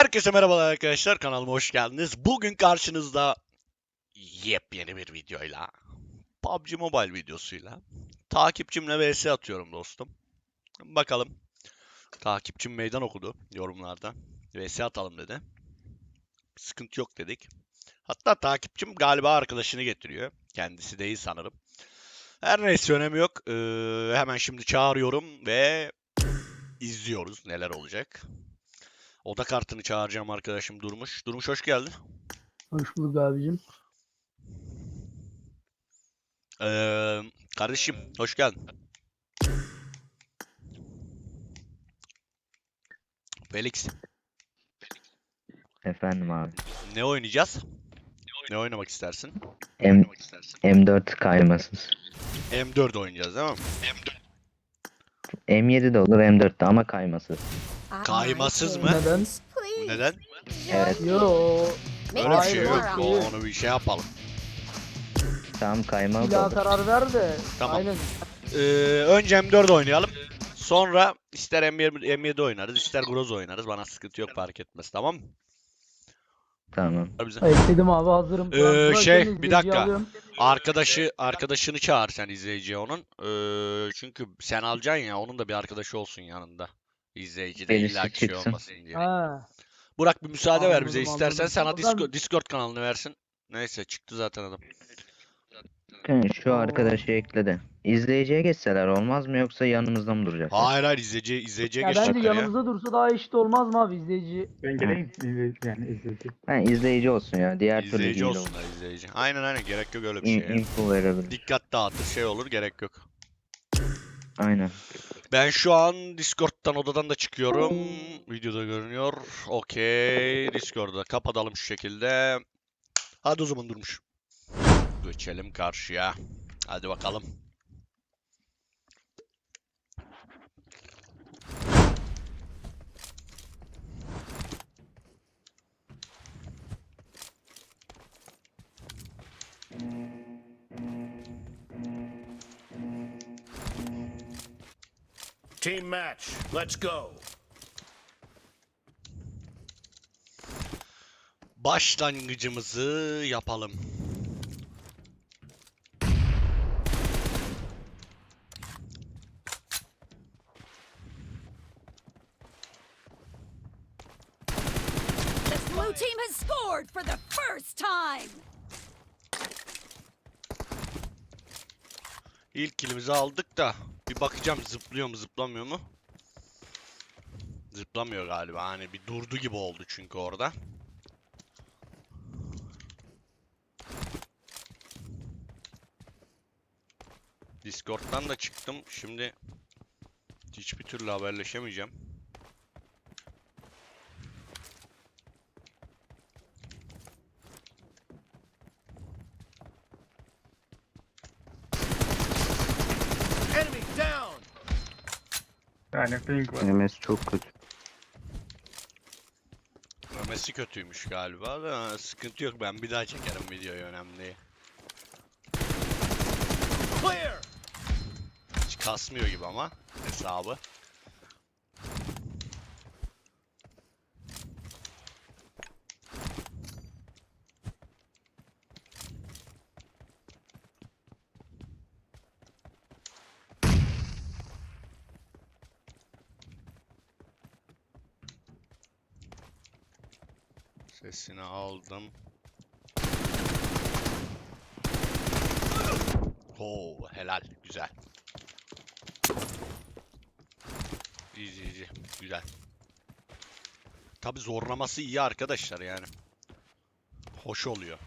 Herkese merhabalar arkadaşlar kanalıma hoş geldiniz. Bugün karşınızda yepyeni bir videoyla PUBG Mobile videosuyla takipçimle vs atıyorum dostum. Bakalım. Takipçim meydan okudu yorumlarda. vs atalım dedi. Sıkıntı yok dedik. Hatta takipçim galiba arkadaşını getiriyor. Kendisi değil sanırım. Her neyse önemi yok. Ee, hemen şimdi çağırıyorum ve izliyoruz neler olacak. Oda kartını çağıracağım arkadaşım Durmuş. Durmuş hoş geldin. Hoş bulduk abicim. Ee, kardeşim hoş geldin. Felix Efendim abi. ne oynayacağız? Ne oynamak istersin? M M4 kaymasız. M4 oynayacağız değil mi? M7 de olur M4 de ama kaymasız. Kaymasız mı? Neden? Neden? Evet. Yo. Öyle bir şey yok. O- Onu bir şey yapalım. Tam kaymalı Bir daha karar ver de. Tamam. Aynen. Ee, önce M4 oynayalım. Sonra ister M7, M7 oynarız, ister Groza oynarız. Bana sıkıntı yok fark etmez tamam mı? Tamam. Bize- Ekledim abi hazırım. Ee, Bırak- şey, bir dakika. alıyorum. Arkadaşı arkadaşını çağır sen izleyiciye onun. Ee, çünkü sen alacaksın ya onun da bir arkadaşı olsun yanında. İzleyici de Birisi illa ki şey çıksın. olmasın diye. Ha. Burak bir müsaade ver bize Anladım, istersen anladım. sana O Discord, zaman- Discord kanalını versin. Neyse çıktı zaten adam. Bakın Şu arkadaşı ekledi. İzleyiciye geçseler olmaz mı yoksa yanımızda mı duracaklar? Hayır hayır izleyici, izleyiciye Ya bence geçecekler ya. yanımızda dursa daha eşit olmaz mı abi izleyici? Ben geleyim izleyici yani izleyici. Ha, izleyici olsun ya. Diğer türlü İzleyici değil olsunlar izleyici. Aynen aynen gerek yok öyle bir İn- şeye. info verebilir. Dikkat dağıtır şey olur gerek yok. Aynen. Ben şu an Discord'dan odadan da çıkıyorum. Videoda görünüyor. Okey. Discord'da kapatalım şu şekilde. Hadi o zaman durmuş. Geçelim karşıya. Hadi bakalım. Team match. Let's go. Başlangıcımızı yapalım. The blue team has scored for the first time. İlk kilimizi aldık da bir bakacağım zıplıyor mu zıplamıyor mu? Zıplamıyor galiba. Hani bir durdu gibi oldu çünkü orada. Discord'dan da çıktım. Şimdi hiçbir türlü haberleşemeyeceğim. Enemy down. Yani ping var. MS çok kötü. Memesi kötüymüş galiba da sıkıntı yok ben bir daha çekerim videoyu önemli değil. Clear. Hiç kasmıyor gibi ama hesabı. Aldım. Oo helal güzel. Easy easy güzel. Tabi zorlaması iyi arkadaşlar yani. Hoş oluyor.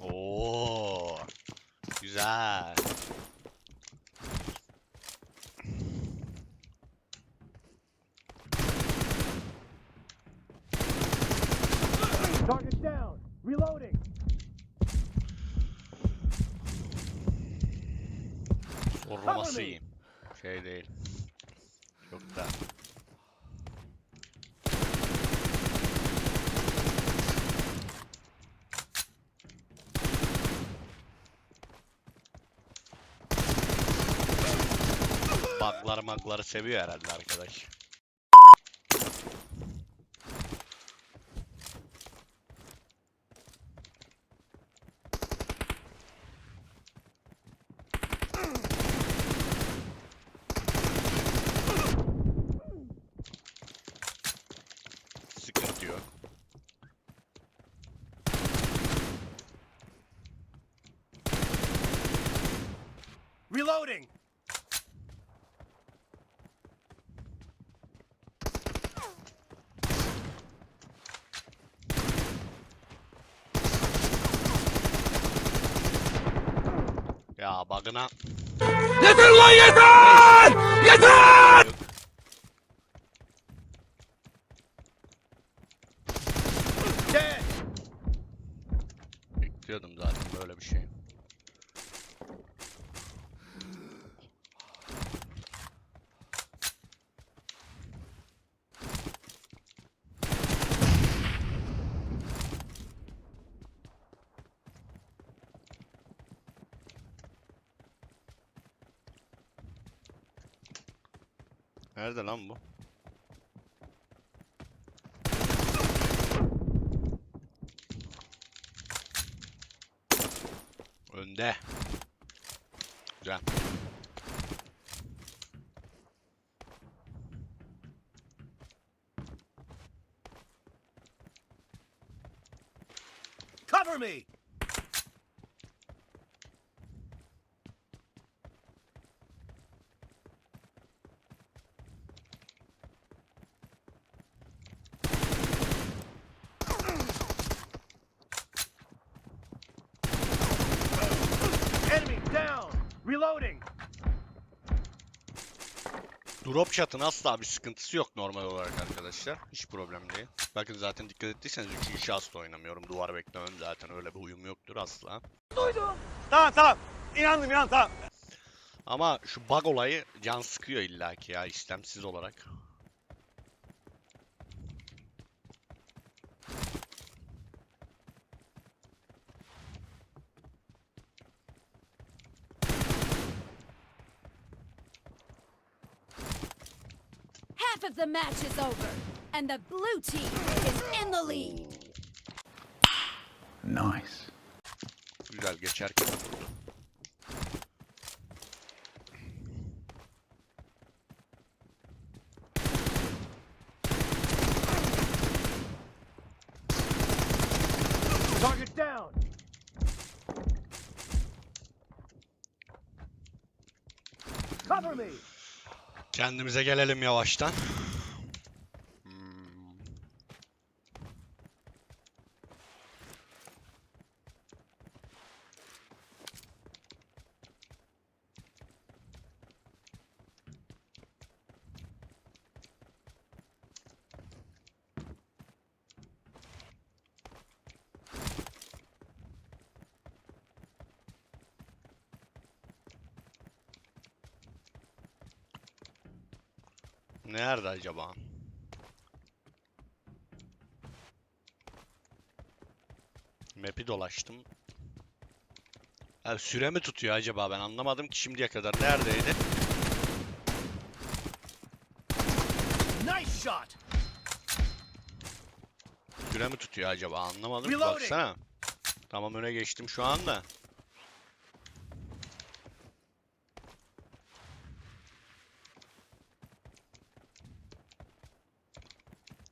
Oo güzel. Target down. Reloading. Zorlaması iyi. Şey değil. Çok da. Bug'ları magları seviyor herhalde arkadaş. you go. that. Ya bug'ına. yes sir, yes sir. Nerede lan bu? Önde. Güzel. Cover me. Enemy down. Reloading. Drop shot'ın asla bir sıkıntısı yok normal olarak arkadaşlar. Hiç problem değil. Bakın zaten dikkat ettiyseniz 3. şahısta oynamıyorum. Duvar beklemem zaten öyle bir uyum yoktur asla. Tamam tamam. İnandım inan tamam. Ama şu bug olayı can sıkıyor illaki ya istemsiz olarak. Half of the match is over, and the blue team is in the lead. Nice. Güzel geçerken. Target down. Cover me. Kendimize gelelim yavaştan. Nerede acaba? Map'i dolaştım. Ha, süre mi tutuyor acaba ben anlamadım ki şimdiye kadar neredeydi? Nice shot. Süre mi tutuyor acaba anlamadım ki baksana. Tamam öne geçtim şu anda.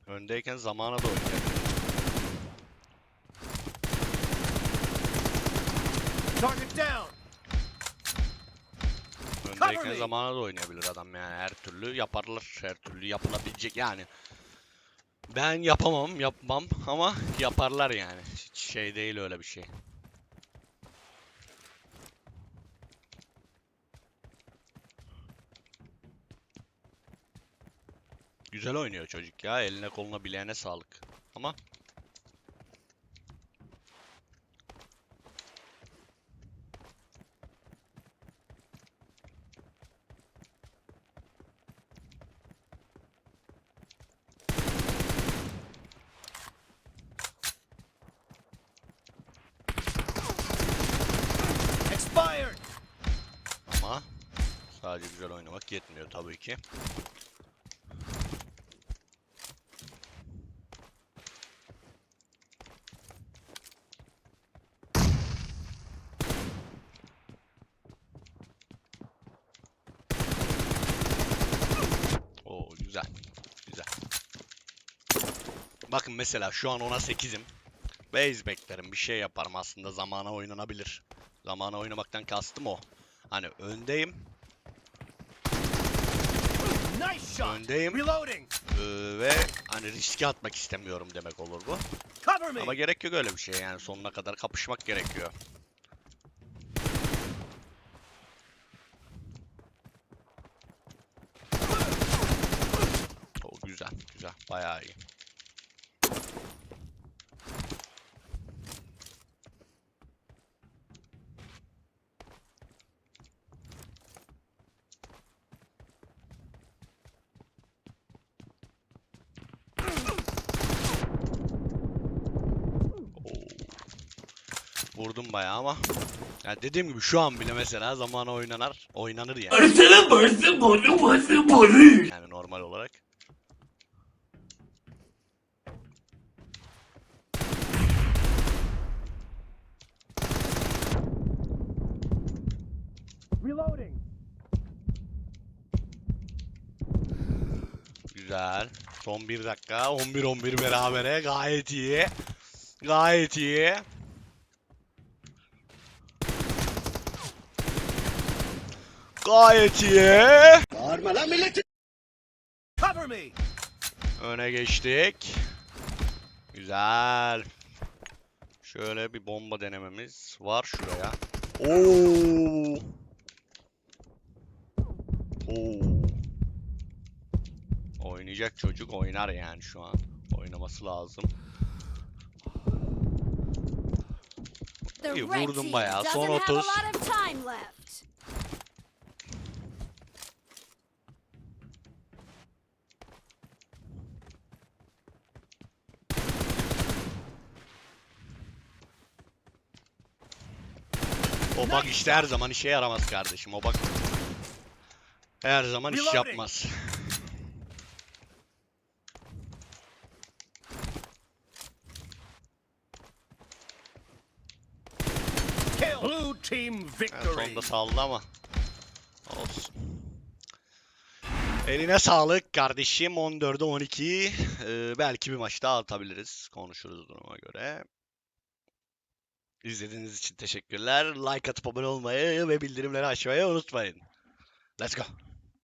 Öndeyken zamana da oynayabilirim. Target down. Öndeyken zamana da oynayabilir adam yani her türlü yaparlar. Her türlü yapılabilecek yani. Ben yapamam, yapmam ama yaparlar yani. Hiç şey değil öyle bir şey. Güzel oynuyor çocuk ya. Eline koluna bileğine sağlık. Ama sadece güzel oynamak yetmiyor tabii ki. Oo güzel. Güzel. Bakın mesela şu an ona 8'im. Base beklerim bir şey yaparım aslında zamana oynanabilir. Zamana oynamaktan kastım o. Hani öndeyim. Nice. Öndeyim Reloading. ee, ve hani riske atmak istemiyorum demek olur bu. Cover me. Ama gerek yok öyle bir şey yani sonuna kadar kapışmak gerekiyor. O güzel, güzel, bayağı iyi. Vurdum bayağı ama ya dediğim gibi şu an bile mesela zamanı oynanır, oynanır yani. Yani normal olarak. Reloading. Güzel. Son bir dakika. 11-11 berabere. Gayet iyi. Gayet iyi. Gayet iyi. Cover me. Öne geçtik. Güzel. Şöyle bir bomba denememiz var şuraya. Oo. Oo. Oynayacak çocuk oynar yani şu an. Oynaması lazım. İyi, vurdum bayağı. Son have a 30. O bak işte her zaman işe yaramaz kardeşim. O bak her zaman iş yapmaz. Blue team En victory. sonunda saldı ama. Olsun. Eline sağlık kardeşim. 14'e 12. Ee, belki bir maç daha atabiliriz. Konuşuruz duruma göre. İzlediğiniz için teşekkürler. Like atıp abone olmayı ve bildirimleri açmayı unutmayın. Let's go.